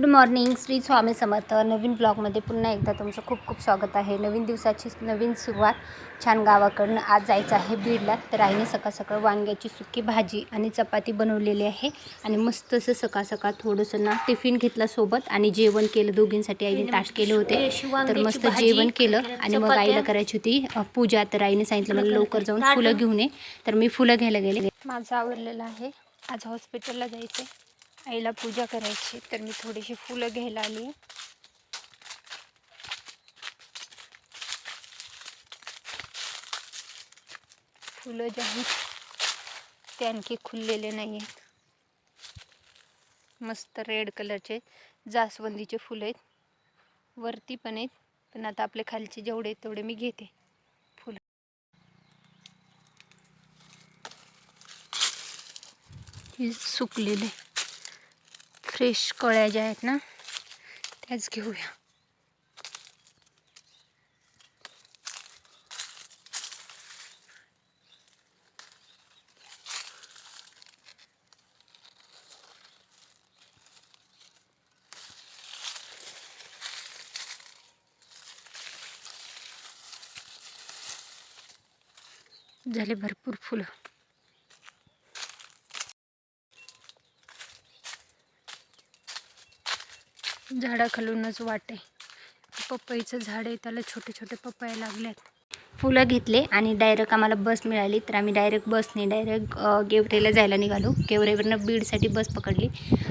Good morning Shri Swami Samarth. नवीन ब्लॉगमध्ये पुन्हा एकदा तुमचं खूप खूप स्वागत आहे. नवीन दिवसाची नवीन सुरुवात छान गावाकडनं आज जायचं आहे बीडला. तर आईने सकाळ सकाळ वांग्याची सुकी भाजी आणि चपाती बनवलेली आहे आणि मस्त असं सकाळ सकाळ थोडंसं ना टिफिन घेतला सोबत आणि जेवण केलं. दोघींसाठी आईने ताट केले होते. तर मस्त जेवण केलं आणि मग आईला करायची होती पूजा. तर आईने सांगितलं मला लवकर जाऊन फुलं घेऊन ये. तर मी फुलं घ्यायला गेले. माझं आवडलेलं आहे. आज हॉस्पिटलला जायचं आईला पूजा करायची तर मी थोडीशी फुलं घ्यायला आली फुलं जे आहेत ते आणखी खुललेले नाही आहेत. मस्त रेड कलरचे जास्वंदीचे फुलं आहेत. वरती पण आहेत पण आता आपले खालचे जेवढे तेवढे मी घेते. फुलं. हे सुकलेले. फ्रेश कळ्या ज्या आहेत ना त्याच घेऊया. झाले भरपूर फुलं. झाडाखालूनच वाटे. पपईचं झाड आहे त्याला छोटे छोटे पपया लागल्यात. फुलं घेतले आणि डायरेक्ट आम्हाला बस मिळाली. तर आम्ही डायरेक्ट बसने डायरेक्ट गेवरेला जायला निघालो. गेवरेवरनं बीडसाठी बस पकडली.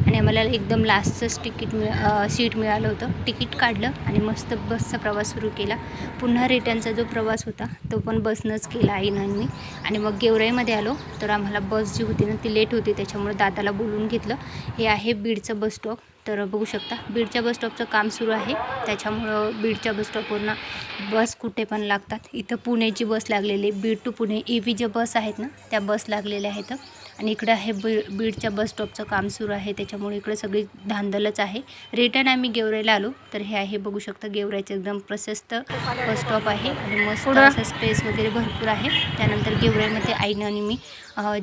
आणि आम्हाला एकदम लास्टचंच तिकीट मिळ सीट मिळालं होतं. तिकीट काढलं आणि मस्त बसचा प्रवास सुरू केला. पुन्हा रिटर्नचा जो प्रवास होता तो पण बसनंच केला आईनं आणि मी आणि मग गेवराईमध्ये आलो. तर आम्हाला बस जी होती ना ती लेट होती. त्याच्यामुळे दादाला बोलून घेतलं. हे आहे बीडचं बस स्टॉप तर बघू शकता बीडच्या बस स्टॉपचं काम सुरू आहे. त्याच्यामुळं बीडच्या बस स्टॉपवरनं बस कुठे पण लागतात. इथं पुण्याची बस लागलेली Beed to Pune. E V ज्या बस आहेत ना त्या बस लागलेल्या आहेत. आणि इकडं आहे बी बीडच्या बस स्टॉपचं काम सुरू आहे. त्याच्यामुळे इकडे सगळी धांदलच आहे. रिटर्न आम्ही गेवराईला आलो. तर हे आहे बघू शकता गेवराईचं एकदम प्रशस्त बस स्टॉप आहे. आणि मस्त असं स्पेस वगैरे भरपूर आहे. त्यानंतर गेवराईमध्ये आईनं आणि मी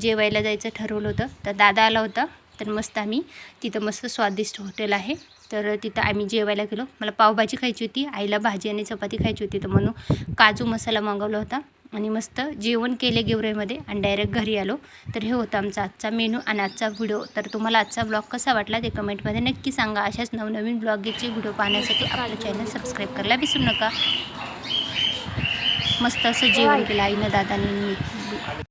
जेवायला जायचं ठरवलं होतं. तर दादा आला होता. तर मस्त आम्ही तिथं मस्त स्वादिष्ट हॉटेल आहे. तर तिथं आम्ही जेवायला गेलो. मला पावभाजी खायची होती आईला भाजी आणि चपाती खायची होती. तर म्हणून काजू मसाला मागवला होता आणि मस्त जेवण केले गेवरेमध्ये आणि डायरेक्ट घरी आलो. तर हे होतं आमचा आजचा मेनू आणि आजचा व्हिडिओ. तर तुम्हाला आजचा ब्लॉग कसा वाटला ते कमेंटमध्ये नक्की सांगा. अशाच नवनवीन ब्लॉगचे व्हिडिओ पाहण्यासाठी आपलं चॅनल सबस्क्राईब करायला विसरू नका. मस्त असं जेवण केलं आईनं दादाने मी.